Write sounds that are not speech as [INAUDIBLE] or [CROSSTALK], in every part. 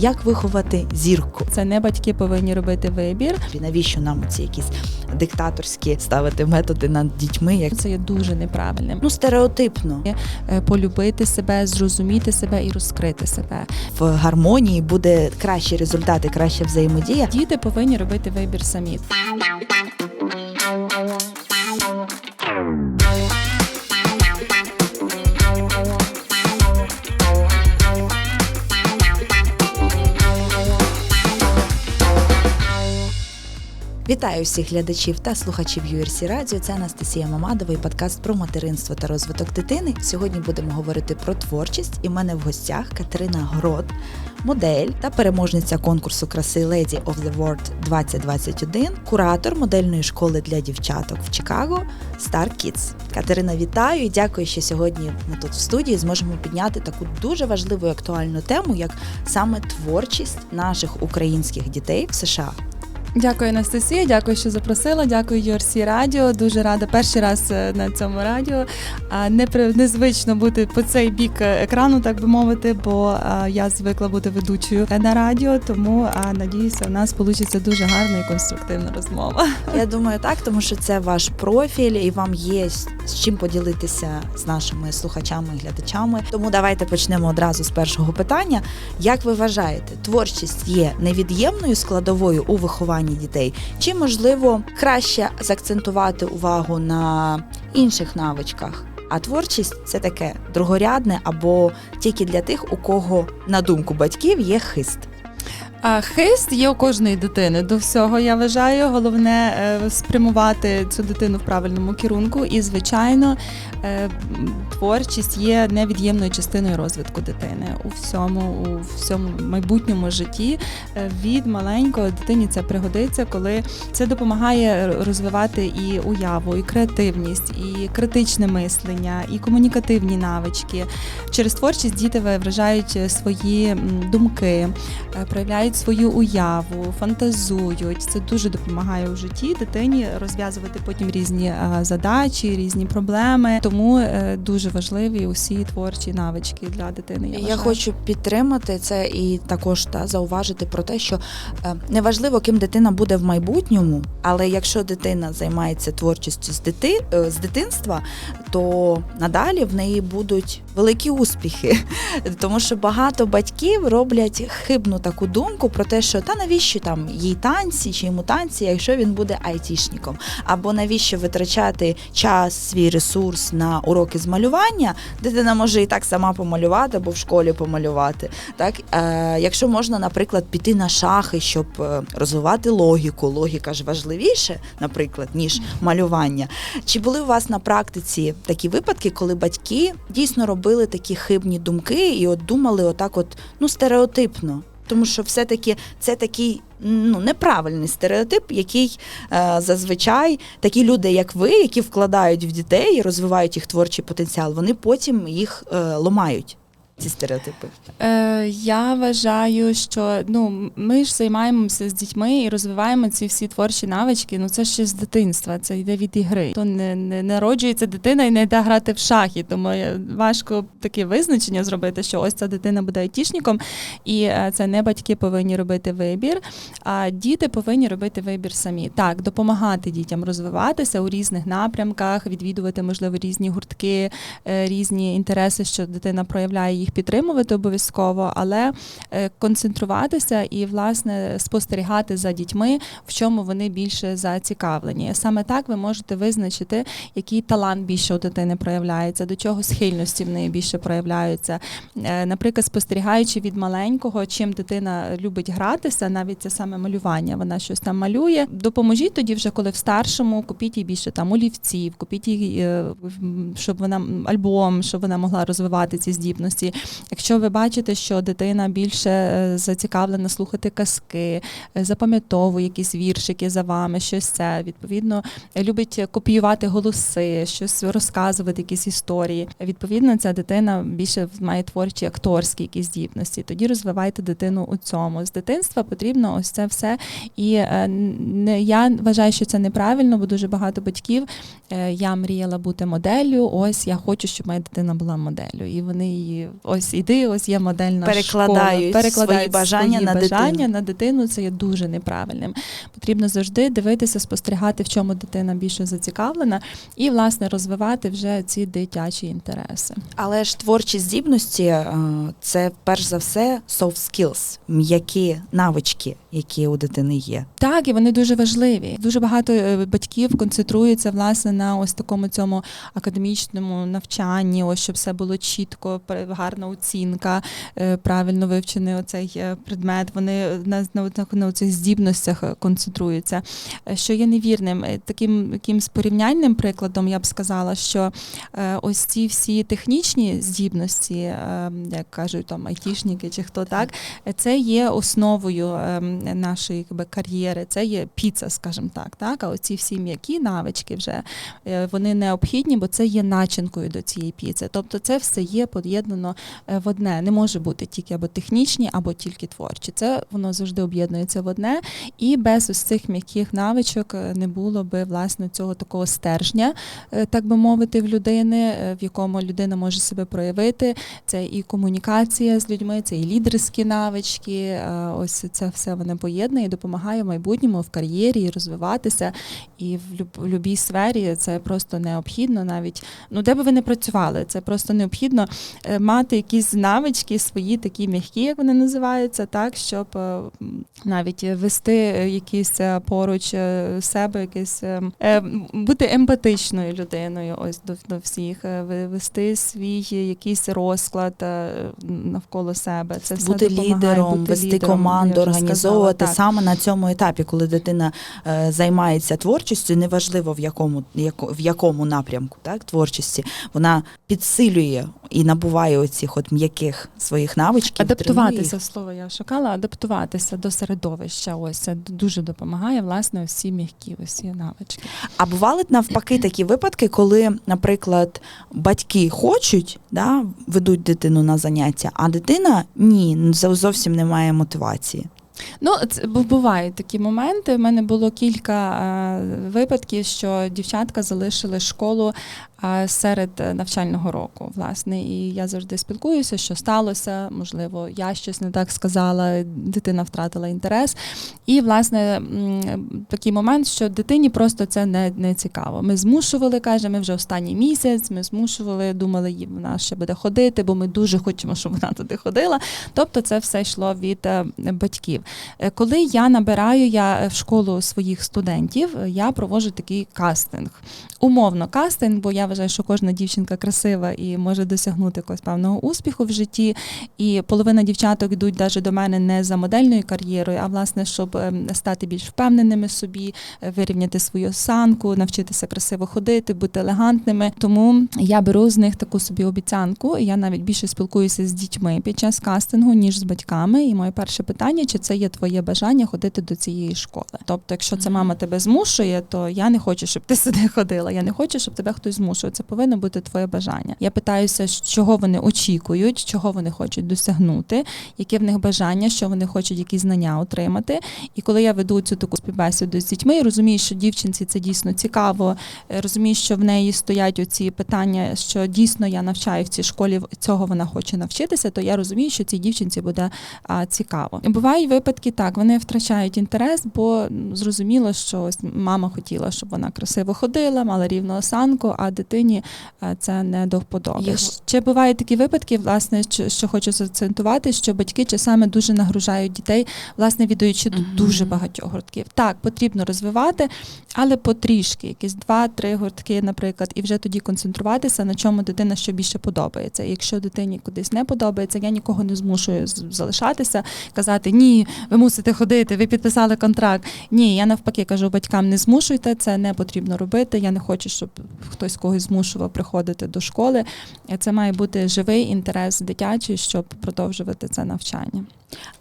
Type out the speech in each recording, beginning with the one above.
як виховати зірку. Це не батьки повинні робити вибір. І навіщо нам ці якісь диктаторські ставити методи над дітьми? Як Це є дуже неправильним. ну стереотипно Е, Полюбити себе, зрозуміти себе і розкрити себе. в гармонії буде кращі результати, краща взаємодія. Діти повинні робити вибір самі. Вітаю всіх глядачів та слухачів URC Радіо. Це Анастасія Мамадова і подкаст про материнство та розвиток дитини. Сьогодні будемо говорити про творчість. І в мене в гостях Катерина Грод, модель та переможниця конкурсу краси Lady of the World 2021, куратор модельної школи для дівчаток в Чикаго Star Kids. Катерина, вітаю і дякую, що сьогодні ми тут в студії зможемо підняти таку дуже важливу і актуальну тему, як саме творчість наших українських дітей в США. Дякую, Анастасія. Дякую, що запросила. Дякую, URC Радіо. Дуже рада перший раз е, на цьому радіо. Не незвично бути по цей бік е, екрану, так би мовити, бо я звикла бути ведучою на радіо. Тому надіюся, у нас вийде дуже гарна і конструктивна розмова. [LAUGHS] Я думаю, так, тому що це ваш профіль, і вам є з чим поділитися з нашими слухачами і глядачами. Тому давайте почнемо одразу з першого питання. Як ви вважаєте, творчість є невід'ємною складовою у вихованні дітей? Чи можливо краще закцентувати увагу на інших навичках? А творчість це таке другорядне або тільки для тих, у кого, на думку батьків, є хист. А хист є у кожної дитини. До всього я вважаю. Головне е, спрямувати цю дитину в правильному керунку. І, звичайно, е, творчість є невід'ємною частиною розвитку дитини у всьому, у всьому майбутньому житті. Е, Від маленького дитині це пригодиться, коли це допомагає розвивати і уяву, і креативність, і критичне мислення, і комунікативні навички. Через творчість діти виражають свої думки, е, проявляють свою уяву, фантазують. Це дуже допомагає у житті дитині розв'язувати потім різні е, задачі, різні проблеми. Тому е, дуже важливі усі творчі навички для дитини. Я, Я хочу підтримати це і також та зауважити про те, що е, неважливо, ким дитина буде в майбутньому, але якщо дитина займається творчістю з дити, е, з дитинства, то надалі в неї будуть великі успіхи. [LAUGHS] Тому що багато батьків роблять хибну таку думку про те, що та навіщо там їй танці чи йому танці, якщо він буде айтішником, або навіщо витрачати час, свій ресурс на уроки з малювання, дитина може і так сама помалювати або в школі помалювати. Так, е, якщо можна, наприклад, піти на шахи, щоб е, розвивати логіку, логіка ж важливіше, наприклад, ніж малювання. Чи були у вас на практиці такі випадки, коли батьки дійсно робили такі хибні думки і от думали отак, от ну стереотипно? Тому що все-таки це такий ну неправильний стереотип, який е, зазвичай такі люди, як ви, які вкладають в дітей і розвивають їх творчий потенціал, вони потім їх е, ламають. Ці стереотипи. Е, я вважаю, що ну ми ж займаємося з дітьми і розвиваємо ці всі творчі навички. Ну це ще з дитинства, це йде від ігри. То не, не народжується дитина і не йде грати в шахи. Тому е, важко таке визначення зробити, що ось ця дитина буде айтішником, і е, це не батьки повинні робити вибір, а діти повинні робити вибір самі. Так, допомагати дітям розвиватися у різних напрямках, відвідувати можливо різні гуртки, е, різні інтереси, що дитина проявляє їх підтримувати обов'язково, але е, концентруватися і власне спостерігати за дітьми, в чому вони більше зацікавлені. Саме так ви можете визначити, який талант більше у дитини проявляється, до чого схильності в неї більше проявляються. Е, Наприклад, спостерігаючи від маленького, чим дитина любить гратися, навіть це саме малювання, вона щось там малює. Допоможіть тоді, вже коли в старшому, купіть їй більше там олівців, купіть їй, е, щоб вона альбом, щоб вона могла розвивати ці здібності. Якщо ви бачите, що дитина більше е, зацікавлена слухати казки, е, запам'ятовує якісь віршики за вами, щось це відповідно любить копіювати голоси, щось розказувати, якісь історії. Відповідно, ця дитина більше має творчі акторські якісь здібності. Тоді розвивайте дитину у цьому. З дитинства потрібно ось це все. І е, не я вважаю, що це неправильно, бо дуже багато батьків. Я мріяла бути моделлю. Ось я хочу, щоб моя дитина була моделлю. І вони її ось іди, ось є модельна Перекладають школа. свої бажання свої на бажання дитину. на дитину. Це є дуже неправильним. Потрібно завжди дивитися, спостерігати, в чому дитина більше зацікавлена, і власне розвивати вже ці дитячі інтереси. Але ж творчі здібності е, це перш за все soft skills, м'які навички, які у дитини є. Так, і вони дуже важливі. Дуже багато е, батьків концентруються власне на ось такому цьому академічному навчанні, ось щоб все було чітко, пер- гарна оцінка, е, правильно вивчений оцей е, предмет. Вони на, на, на, на цих здібностях е, концентруються. Е, Що є невірним, Е, таким якимсь порівняльним прикладом я б сказала, що е, ось ці всі технічні здібності, е, як кажуть там айтішники чи хто так, е, це є основою нашої якби, кар'єри, це є піца, скажімо так. так. А оці всі м'які навички вже е, вони необхідні, бо це є начинкою до цієї піци. Тобто це все є поєднано е, в одне. Не може бути тільки або технічні, або тільки творчі. Це воно завжди об'єднується в одне. І без ось цих м'яких навичок е, не було би власне цього такого стержня, е, так би мовити, в людини, е, в якому людина може себе проявити. Це і комунікація з людьми, це і лідерські навички. е, Ось це все воно поєднує і допомагає в майбутньому в кар'єрі розвиватися. І в любій сфері це просто необхідно, навіть ну де би ви не працювали, це просто необхідно е, мати якісь навички свої, такі м'які, як вони називаються, так щоб е, навіть вести якісь е, поруч е, себе, якесь е, бути емпатичною людиною, ось до, до всіх, вести свій якийсь розклад навколо себе. Це все бути допомагає лідером, бути вести лідером, команду, організовувати сказала, саме на цьому етапі, коли дитина займається творчістю, неважливо в якому яко- в якому напрямку так творчості, вона підсилює і набуває оцих от м'яких своїх навичків. Адаптуватися слово я шукала, адаптуватися до середовища. Ось це дуже допомагає власне всі м'які, усі навички. А бували навпаки такі випадки, коли, наприклад, батьки хочуть, да, ведуть дитину на заняття, а дитина ні, зовсім не має мотивації. Ну, це бувають такі моменти. У мене було кілька е, випадків, що дівчатка залишили школу е, серед навчального року. Власне, і я завжди спілкуюся, що сталося. Можливо, я щось не так сказала, дитина втратила інтерес. І, власне, такий момент, що дитині просто це не, не цікаво. Ми змушували, каже, ми вже останній місяць, ми змушували, думали, їй- вона ще буде ходити, бо ми дуже хочемо, щоб вона туди ходила. Тобто це все йшло від е, батьків. Е, Коли я набираю я е, в школу своїх студентів, е, я проводжу такий кастинг. Умовно кастинг, бо я вважаю, що кожна дівчинка красива і може досягнути якогось певного успіху в житті. І половина дівчаток йдуть навіть до мене не за модельною кар'єрою, а власне, щоб ем, стати більш впевненими собі, вирівняти свою осанку, навчитися красиво ходити, бути елегантними. Тому я беру з них таку собі обіцянку. Я навіть більше спілкуюся з дітьми під час кастингу, ніж з батьками. І моє перше питання: чи це є твоє бажання ходити до цієї школи? Тобто, якщо це мама тебе змушує, то я не хочу, щоб ти [LAUGHS] сюди ходила. Я не хочу, щоб тебе хтось змушує. Це повинно бути твоє бажання. Я питаюся, чого вони очікують, чого вони хочуть досягнути, яке в них бажання, що вони хочуть якісь знання отримати. І коли я веду цю таку співбесіду з дітьми, розумію, що дівчинці це дійсно цікаво, е, розумію, що в неї стоять оці питання, що дійсно я навчаю в цій школі, цього вона хоче навчитися, то я розумію, що цій дівчинці буде а, цікаво. Бувають випадки так, вони втрачають інтерес, бо зрозуміло, що ось мама хотіла, щоб вона красиво ходила, мала рівну осанку, а дитині е, це не до вподоби. Їх- Ще бувають такі випадки, власне, що, що хочу заакцентувати, що батьки часами дуже нагружають дітей, власне, віддаючи Мгм. дуже багатьох гуртків. Так, потрібно розвивати, але потрішки, якісь два-три гуртки, наприклад, і вже тоді концентруватися, на чому дитина що більше подобається. Якщо дитині кудись не подобається, я нікого не змушую залишатися, казати ні, ви мусите ходити, ви підписали контракт. Ні, я навпаки кажу батькам, не змушуйте, це не потрібно робити. Я не хочу, щоб хтось когось змушував приходити до школи. Це має бути живий інтерес дитячий, щоб продовжувати це навчання.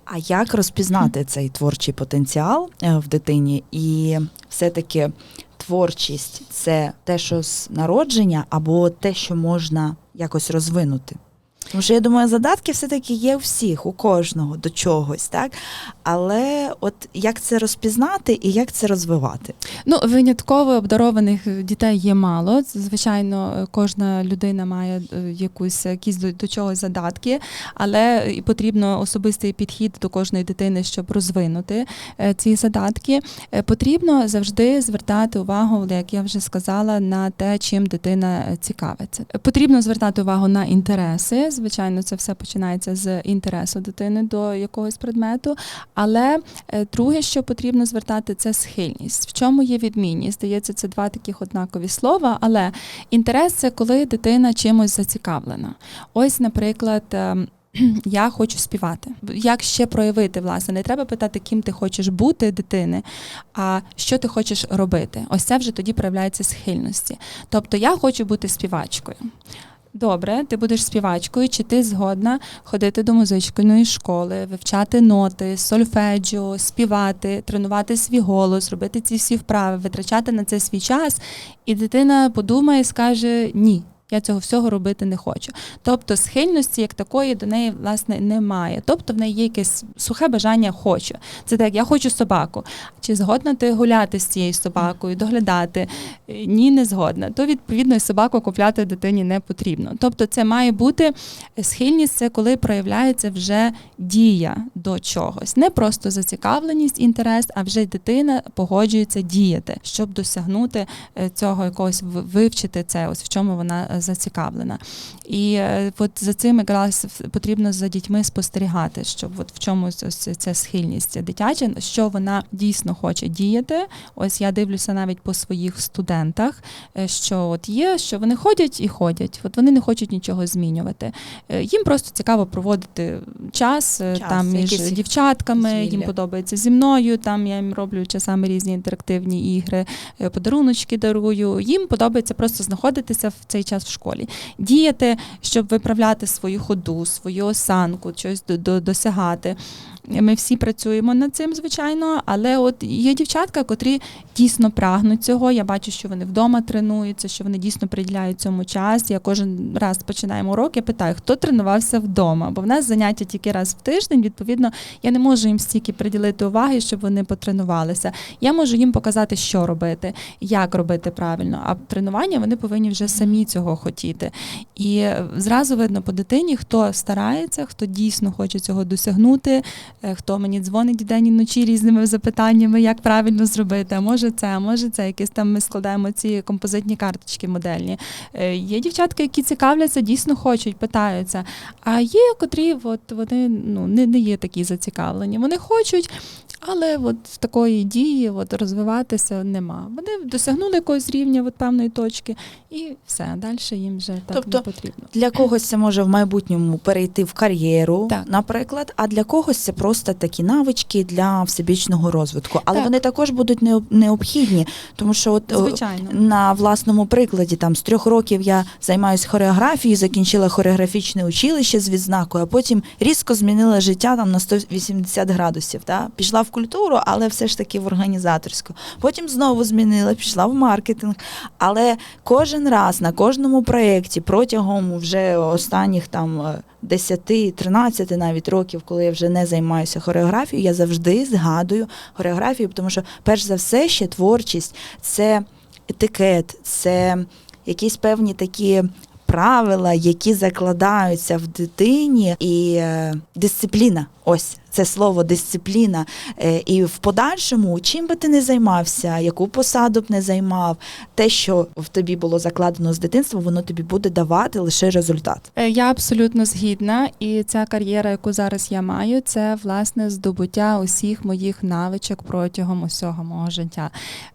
А як розпізнати цей творчий потенціал е, в дитині? І все-таки творчість це те, що з народження, або те, що можна якось розвинути? Тому що я думаю, задатки все-таки є у всіх, у кожного до чогось, так? Але от як це розпізнати і як це розвивати? Ну, винятково обдарованих дітей є мало. Звичайно, кожна людина має е, якусь якісь до, до чогось задатки, але потрібно особистий підхід до кожної дитини, щоб розвинути е, ці задатки. Е, Потрібно завжди звертати увагу, як я вже сказала, на те, чим дитина цікавиться. Потрібно звертати увагу на інтереси. Звичайно, це все починається з інтересу дитини до якогось предмету. Але е, друге, що потрібно звертати, це схильність. В чому є відмінність? Здається, це два таких однакові слова, але інтерес це коли дитина чимось зацікавлена. Ось, наприклад. ем, [CLEARS THROAT] Я хочу співати. Як ще проявити, власне, не треба питати, ким ти хочеш бути дитини, а що ти хочеш робити. Ось це вже тоді проявляється схильності. Тобто я хочу бути співачкою. Добре, ти будеш співачкою, чи ти згодна ходити до музичної школи, вивчати ноти, сольфеджіо, співати, тренувати свій голос, робити ці всі вправи, витрачати на це свій час, і дитина подумає і скаже ні. Я цього всього робити не хочу. Тобто схильності як такої до неї власне немає. Тобто в неї є якесь сухе бажання хочу. Це так, я хочу собаку. Чи згодна ти гуляти з цією собакою, доглядати? Е, Ні, не згодна. То відповідно і собаку купляти дитині не потрібно. Тобто, це має бути схильність, це коли проявляється вже дія до чогось, не просто зацікавленість, інтерес, а вже дитина погоджується діяти, щоб досягнути е, цього якогось вивчити це, ось в чому вона е, зацікавлена. І е, от за цим якраз потрібно за дітьми спостерігати, щоб от в чому ось ця схильність дитяча, що вона дійсно хоче діяти. Ось я дивлюся навіть по своїх студентах, е, що от є, що вони ходять і ходять, от вони не хочуть нічого змінювати. Е, Їм просто цікаво проводити час, Час, там між дівчатками, їм подобається зі мною. Там я їм роблю часами різні інтерактивні ігри, подаруночки дарую. Їм подобається просто знаходитися в цей час школі, діяти, щоб виправляти свою ходу, свою осанку, щось до, до, досягати. Ми всі працюємо над цим, звичайно, але от є дівчатка, котрі дійсно прагнуть цього. Я бачу, що вони вдома тренуються, що вони дійсно приділяють цьому час. Я кожен раз починаємо урок, я питаю, хто тренувався вдома, бо в нас заняття тільки раз в тиждень. Відповідно, я не можу їм стільки приділити уваги, щоб вони потренувалися. Я можу їм показати, що робити, як робити правильно. А тренування вони повинні вже самі цього хотіти. І зразу видно по дитині, хто старається, хто дійсно хоче цього досягнути, е, хто мені дзвонить день і вночі різними запитаннями, як правильно зробити. А може це, а може це, якісь там ми складаємо ці композитні карточки модельні. Е, Є дівчатки, які цікавляться, дійсно хочуть, питаються. А є, котрі от вони ну не, не є такі зацікавлені. Вони хочуть. Але от такої дії от розвиватися нема. Вони досягнули якогось рівня от певної точки, і все, далі їм вже так Тобто не потрібно. Для когось це може в майбутньому перейти в кар'єру, Так. наприклад, а для когось це просто такі навички для всебічного розвитку. Але Так. вони також будуть необхідні, тому що от Звичайно. на власному прикладі там з трьох років я займаюся хореографією, закінчила хореографічне училище з відзнакою, а потім різко змінила життя там на 180 градусів. Та? Пішла в культуру, але все ж таки в організаторську. Потім знову змінила, пішла в маркетинг. Але кожен раз на кожному проєкті протягом вже останніх там. е, 10-13 навіть років, коли я вже не займаюся хореографією, я завжди згадую хореографію, тому що перш за все ще творчість це етикет, це якісь певні такі правила, які закладаються в дитині, і е, дисципліна. Ось це слово дисципліна. Е, і в подальшому, чим би ти не займався, яку посаду б не займав, те, що в тобі було закладено з дитинства, воно тобі буде давати лише результат. Е, Я абсолютно згідна, і ця кар'єра, яку зараз я маю, це власне здобуття усіх моїх навичок протягом усього мого життя.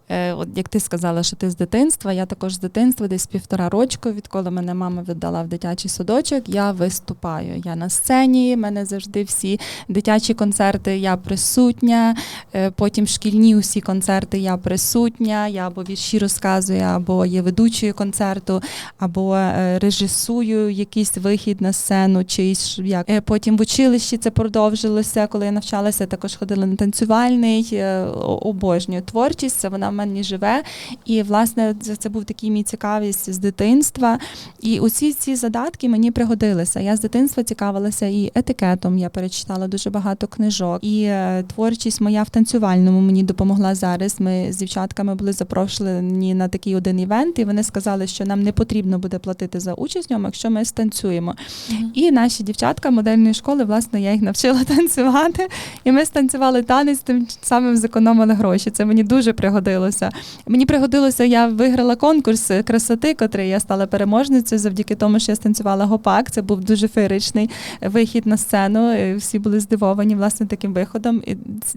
Е, От як ти сказала, що ти з дитинства, я також з дитинства, десь півтора рочку, відколи мене мама віддала в дитячий садочок, я виступаю. Я на сцені, мене завжди всі дитячі дитячі концерти я присутня, е, потім шкільні усі концерти я присутня, я або вірші розказую, або є ведучою концерту, або е, режисую якийсь вихід на сцену, чийсь як. Е, Потім в училищі це продовжилося, коли я навчалася, також ходила на танцювальний, обожнюю творчість, це вона в мені живе. І власне це був такий мій цікавість з дитинства. І усі ці задатки мені пригодилися. Я з дитинства цікавилася і етикетом. Я перечитала дуже багато книжок. І е, творчість моя в танцювальному мені допомогла зараз. Ми з дівчатками були запрошені на такий один івент, і вони сказали, що нам не потрібно буде платити за участь в ньому, якщо ми станцюємо. І наші дівчатка модельної школи, власне, я їх навчила [LAUGHS] танцювати. І ми станцювали танець, тим самим зекономили гроші. Це мені дуже пригодилося. Мені пригодилося, я виграла конкурс красоти, котрий я стала переможницею завдяки тому, що я станцювала гопак. Це був дуже феєричний вихід на сцену. Всі були здивовані власне таким виходом. І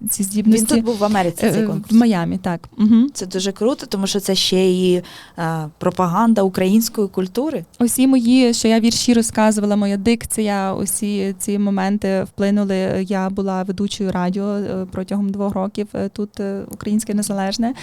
ці Він тут був в Америці цей Е, конкурс. в Майамі, так. Угу. Це дуже круто, тому що це ще і е, пропаганда української культури. Усі мої, що я вірші розказувала, моя дикція, усі ці моменти вплинули. Я була ведучою радіо е, протягом двох років е, тут е, Українське Незалежне.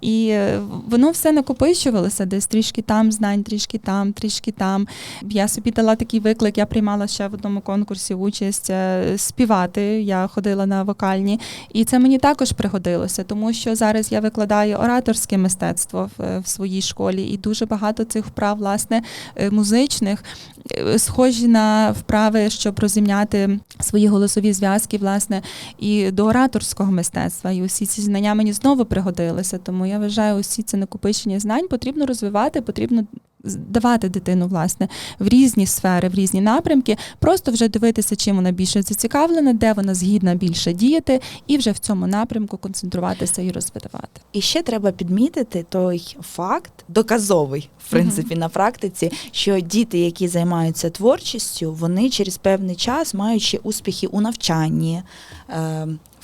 І е, воно все накопичувалося десь трішки там знань, трішки там, трішки там. Я собі дала такий виклик. Я приймала ще в одному конкурсі участь е, співати. Я ходила на вокальні, і це мені також пригодилося, тому що зараз я викладаю ораторське мистецтво в, в своїй школі, і дуже багато цих вправ, власне, е, музичних, е, схожі на вправи, щоб розімняти свої голосові зв'язки, власне, і до ораторського мистецтва. І усі ці знання мені знову пригодилися. Тому я вважаю, усі ці накопичення знань потрібно розвивати, потрібно давати дитину, власне, в різні сфери, в різні напрямки, просто вже дивитися, чим вона більше зацікавлена, де вона згідна більше діяти, і вже в цьому напрямку концентруватися і розвивати. І ще треба підмітити той факт, доказовий, в принципі, на практиці, що діти, які займаються творчістю, вони через певний час, маючи успіхи у навчанні.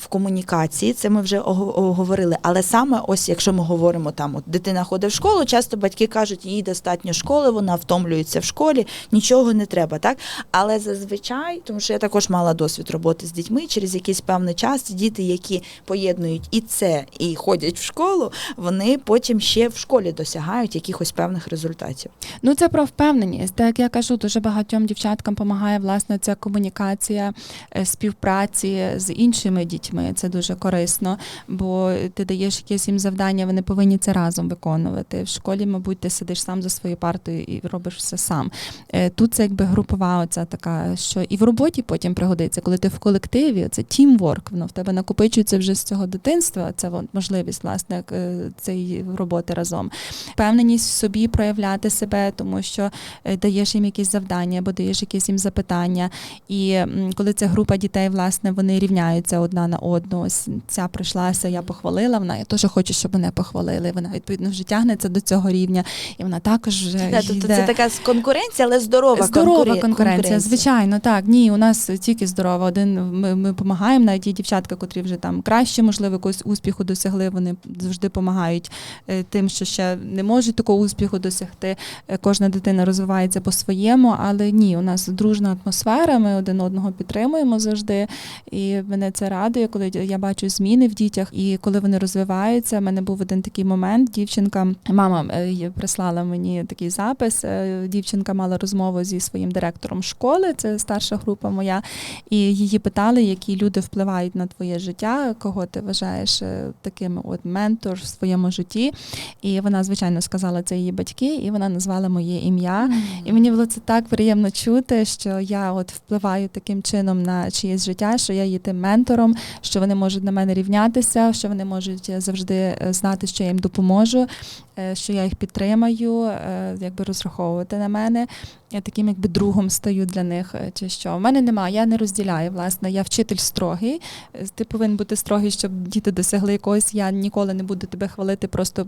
В комунікації, це ми вже оговорили. Але саме ось, якщо ми говоримо там, от дитина ходить в школу, часто батьки кажуть, їй достатньо школи, вона втомлюється в школі, нічого не треба, так? Але зазвичай, тому що я також мала досвід роботи з дітьми, через якийсь певний час діти, які поєднують і це, і ходять в школу, вони потім ще в школі досягають якихось певних результатів. Ну, це про впевненість. Так як я кажу, дуже багатьом дівчаткам допомагає власне ця комунікація, е, співпраці з іншими дітьми. Це дуже корисно, бо ти даєш якесь їм завдання, вони повинні це разом виконувати. В школі, мабуть, ти сидиш сам за своєю партою і робиш все сам. Е, Тут це якби групова оця така, що і в роботі потім пригодиться, коли ти в колективі, це тімворк, воно в тебе накопичується вже з цього дитинства. Це можливість власне е, цієї роботи разом впевненість в собі проявляти себе, тому що е, даєш їм якісь завдання або даєш якісь їм запитання. І коли це група дітей, власне, вони рівняються одна на одну. Ось ця прийшлася, я похвалила. Вона я теж хочу, щоб мене похвалили. Вона відповідно вже тягнеться до цього рівня, і вона також вже Да, тобто це така конкуренція, але здорова, Здорова конкурен- конкуренція, звичайно, так. Ні, у нас тільки здорова. Один ми, ми допомагаємо, навіть ті дівчатка, котрі вже там краще, можливо, якогось успіху досягли, вони завжди допомагають е, тим, що ще не можуть такого успіху досягти. Е, Кожна дитина розвивається по-своєму, але ні, у нас дружна атмосфера, ми один одного підтримуємо завжди. І мене це радує, коли я бачу зміни в дітях, і коли вони розвиваються. У мене був один такий момент. Дівчинка, мама е, прислала мені такий запис. е, Дівчинка мала розмову зі своїм директором школи, це старша група моя, і її питали, які люди впливають на твоє життя, кого ти вважаєш е, таким от ментор в своєму житті. І вона, звичайно, сказала це її батьки, і вона назвала моє ім'я. І мені було це так приємно чути, що я от впливаю таким чином на чиєсь життя, що я є тим ментором, що вони можуть на мене рівнятися, що вони можуть завжди е, знати, що я їм допоможу, е, що я їх підтримаю, е, якби розраховувати на мене. Я таким якби другом стаю для них. е, Чи що? У мене немає, я не розділяю. Власне, я вчитель строгий. Е, Ти повинен бути строгий, щоб діти досягли якогось. Я ніколи не буду тебе хвалити просто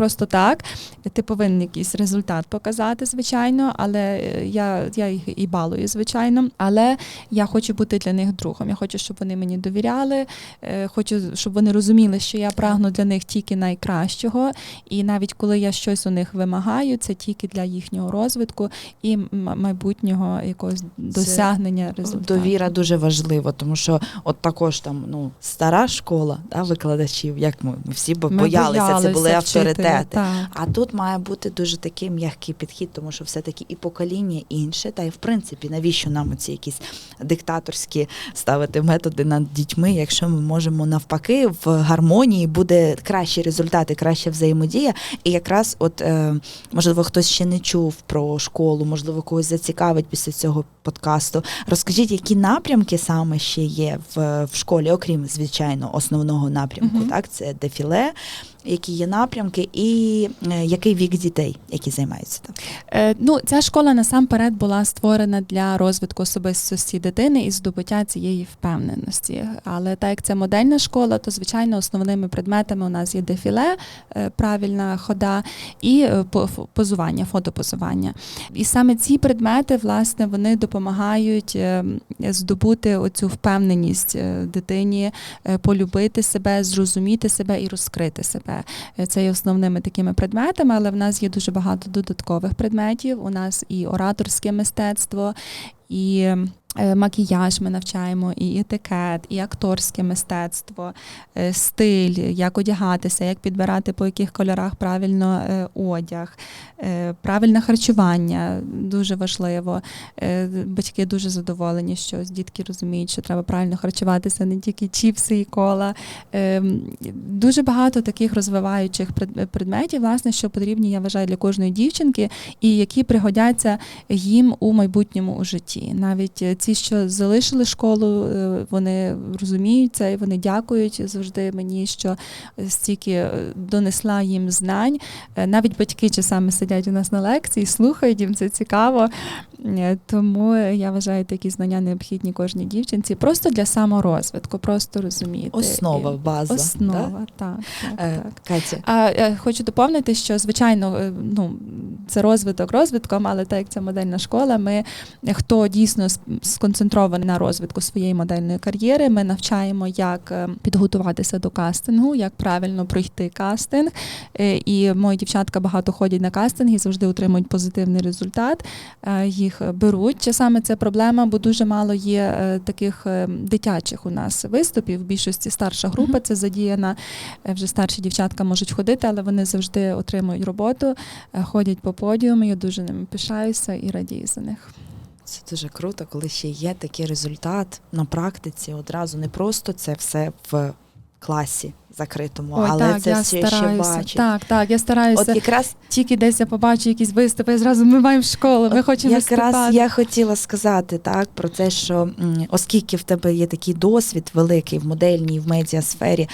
просто так. Ти повинен якийсь результат показати, звичайно, але е, я, я їх і балую, звичайно. Але я хочу бути для них другом. Я хочу, щоб вони мені довіряли. е, Хочу, щоб вони розуміли, що я прагну для них тільки найкращого. І навіть коли я щось у них вимагаю, це тільки для їхнього розвитку і майбутнього якогось досягнення результату. Довіра дуже важлива, тому що от також там ну стара школа да, викладачів, як ми, всі Ми боялися, це були вчителя, авторитети. Так. А тут має бути дуже такий м'який підхід, тому що все-таки і покоління інше, та й в принципі, навіщо нам ці якісь диктаторські ставити методи над дітьми, якщо ми можемо навпаки в гармонії буде кращі результати, краща взаємодія. І якраз, от е, можливо, хтось ще не чув про школу, можливо, когось зацікавить після цього подкасту. Розкажіть, які напрямки саме ще є в, в школі, окрім звичайно основного напрямку, Мгм. так це дефіле. Які є напрямки, і е, який вік дітей, які займаються там? Е, ну, ця школа насамперед була створена для розвитку особистості дитини і здобуття цієї впевненості. Але так як це модельна школа, то звичайно основними предметами у нас є дефіле, е, правильна хода і е, позування, фотопозування. І саме ці предмети, власне, вони допомагають здобути оцю впевненість дитині, полюбити себе, зрозуміти себе і розкрити себе. Е, Це є основними такими предметами, але в нас є дуже багато додаткових предметів. У нас і ораторське мистецтво, і макіяж ми навчаємо, і етикет, і акторське мистецтво, е, стиль, як одягатися, як підбирати по яких кольорах правильно е, одяг, е, правильне харчування дуже важливо. Е, Батьки дуже задоволені, що дітки розуміють, що треба правильно харчуватися, не тільки чіпси і кола. Дуже багато таких розвиваючих предметів, власне, що потрібні, я вважаю, для кожної дівчинки, і які пригодяться їм у майбутньому у житті. Навіть ці, що залишили школу, е, вони розуміють це і вони дякують завжди мені, що стільки е, донесла їм знань. Е, Навіть батьки часами сидять у нас на лекції, слухають їм це цікаво. Тому я вважаю такі знання необхідні кожній дівчинці, просто для саморозвитку, просто розуміти. Основа, база. Основа, так. так, Да? Е, так. Катя, А хочу доповнити, що звичайно, ну це розвиток розвитком, але так як це модельна школа, ми хто дійсно сконцентрований на розвитку своєї модельної кар'єри, ми навчаємо, як е, підготуватися до кастингу, як правильно пройти кастинг. Е, І мої дівчатка багато ходять на кастинги, завжди отримують позитивний результат. Е, Їх беруть. Часами це проблема, бо дуже мало є таких дитячих у нас виступів. В більшості старша група це задіяна. Вже старші дівчатка можуть ходити, але вони завжди отримують роботу, ходять по подіуму. Я дуже ними пишаюся і радію за них. це дуже круто, коли ще є такий результат на практиці. Одразу не просто це все в класі закритому, але це я все ще бачить. Так, так, я стараюся. От якраз Тільки десь я побачу якісь виступи, я зразу ми маємо школу, ми хочемо якраз виступати. я хотіла сказати так про те, що оскільки в тебе є такий досвід великий в модельній, в медіасфері,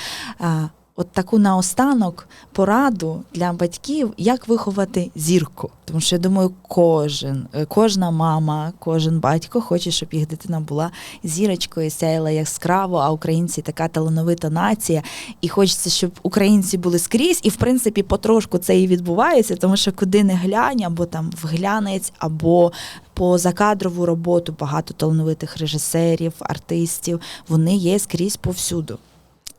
от таку наостанок пораду для батьків, як виховати зірку. Тому що я думаю, кожен, е, кожна мама, кожен батько хоче, щоб їх дитина була зірочкою, сяяла яскраво, а українці така талановита нація. І хочеться, щоб українці були скрізь, і в принципі потрошку це і відбувається, тому що куди не глянь, або там вглянець, або по закадрову роботу багато талановитих режисерів, артистів. Вони є скрізь повсюду.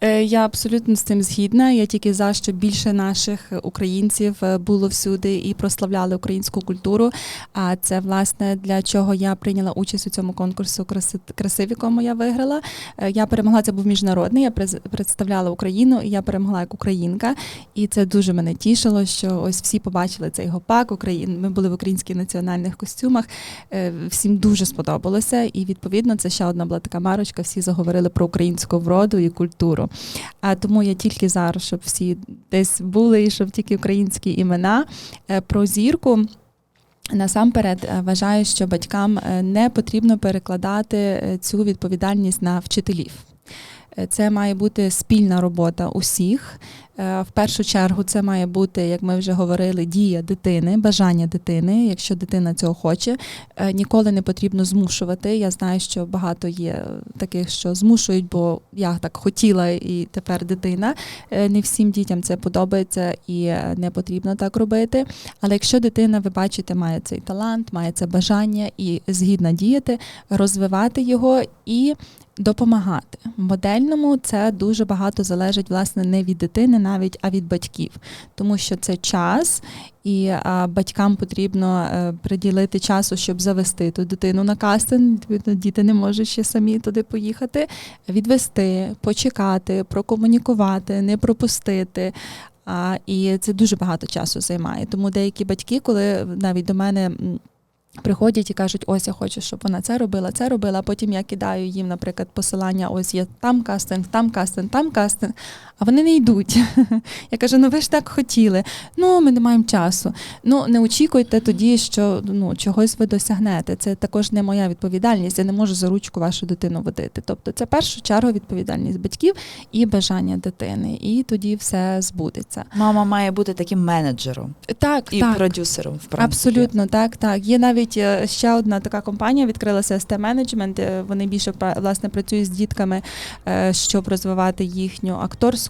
Е, Я абсолютно з цим згідна. Я тільки за щоб більше наших українців е, було всюди і прославляли українську культуру. А це власне для чого я прийняла участь у цьому конкурсу краси, якому я виграла. Е, Я перемогла. Це був міжнародний. Я представляла Україну, і я перемогла як українка. І це дуже мене тішило, що ось всі побачили цей гопак. Україн. Ми були в українських національних костюмах. Всім дуже сподобалося. І відповідно це ще одна була така марочка. Всі заговорили про українську вроду і культуру. А тому я тільки зараз, щоб всі десь були, і щоб тільки українські імена Е, про зірку. Насамперед е, вважаю, що батькам е, не потрібно перекладати цю відповідальність на вчителів. Це має бути спільна робота усіх. Е, В першу чергу це має бути, як ми вже говорили, дія дитини, бажання дитини. Якщо дитина цього хоче, Е, ніколи не потрібно змушувати. Я знаю, що багато є таких, що змушують, бо я так хотіла, і тепер дитина. Е, Не всім дітям це подобається і не потрібно так робити. Але якщо дитина, ви бачите, має цей талант, має це бажання і згідна діяти, розвивати його і допомагати. Модельному це дуже багато залежить власне не від дитини, навіть а від батьків, тому що це час, і а, батькам потрібно е, приділити часу, щоб завести ту дитину на кастинг. Відповідно, діти не можуть ще самі туди поїхати, відвести, почекати, прокомунікувати, не пропустити. А, і це дуже багато часу займає. Тому деякі батьки, коли навіть до мене. Приходять і кажуть, ось я хочу, щоб вона це робила, це робила. Потім я кидаю їм, наприклад, посилання, ось є там кастинг, там кастинг, там кастинг, а вони не йдуть. [LAUGHS] Я кажу, ну ви ж так хотіли. Ну, ми не маємо часу. Ну, не очікуйте тоді, що ну, чогось ви досягнете. Це також не моя відповідальність. Я не можу за ручку вашу дитину водити. Тобто, це в першу чергу відповідальність батьків і бажання дитини. І тоді все збудеться. Мама має бути таким менеджером Так, і так. продюсером. В принципі. Абсолютно, так, так. Є навіть е, ще одна така компанія, відкрилася ST Management. е, Вони більше власне працюють з дітками, е, щоб розвивати їхню акторську.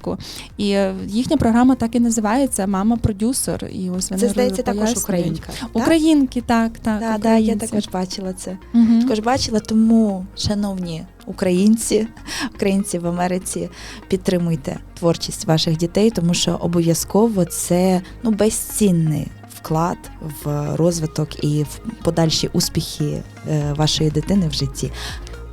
І е, їхня програма так і називається Мама продюсер. І ось вони Це здається також українка. так? Українки, так, так. Да, да, я також бачила це. Мгм. Також бачила, тому, шановні українці, [LAUGHS] українці в Америці, підтримуйте творчість ваших дітей, тому що обов'язково це ну безцінний вклад в розвиток і в подальші успіхи е, вашої дитини в житті.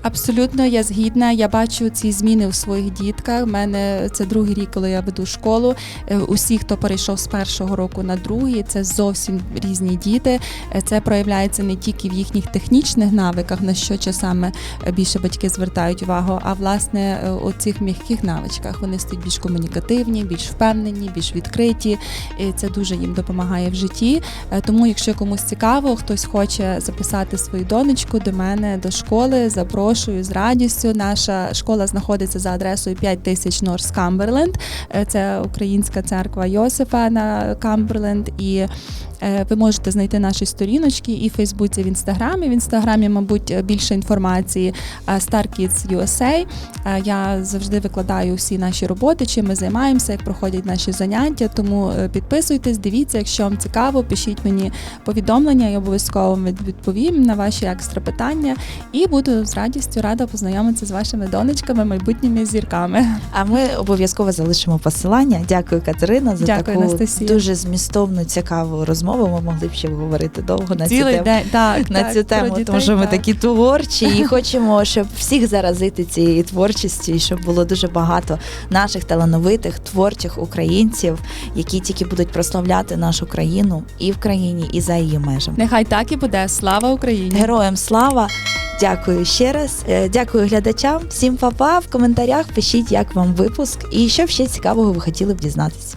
Абсолютно, я згідна. Я бачу ці зміни у своїх дітках. У мене це другий рік, коли я веду школу. Е, Усі, хто перейшов з першого року на другий, це зовсім різні діти. Е, Це проявляється не тільки в їхніх технічних навиках, на що часами е, більше батьки звертають увагу, а власне у цих м'яких навичках вони стають більш комунікативні, більш впевнені, більш відкриті. І це дуже їм допомагає в житті. Тому, якщо комусь цікаво, хтось хоче записати свою донечку до мене до школи, запрошую з радістю. Наша школа знаходиться за адресою 5000 Норс Камберленд. Е, Це українська церква Йосифа на Камберленд. І ви можете знайти наші сторіночки і в Фейсбуці, і в інстаграмі. В інстаграмі, мабуть, більше інформації е, Star Kids USA. Е, Я завжди викладаю всі наші роботи, чим ми займаємося, як проходять наші заняття. Тому е, підписуйтесь, дивіться, якщо вам цікаво, пишіть мені повідомлення, я обов'язково відповім на ваші екстра питання. І буду з радістю рада познайомитися з вашими донечками, майбутніми зірками. А ми обов'язково залишимо посилання. Дякую, Катерина, за Дякую, таку Анастасія. дуже змістовну, цікаву розмову. Ми могли б ще говорити довго на цю тему. день так, на так, цю тему, дітей, тому що ми так. такі творчі і хочемо, щоб всіх заразити цією творчістю, і щоб було дуже багато наших талановитих творчих українців, які тільки будуть прославляти нашу країну і в країні, і за її межами. Нехай так і буде. Слава Україні! Героям слава! Дякую ще раз. Е, Дякую глядачам. Всім па-па. В коментарях пишіть, як вам випуск і що б ще цікавого ви хотіли б дізнатися.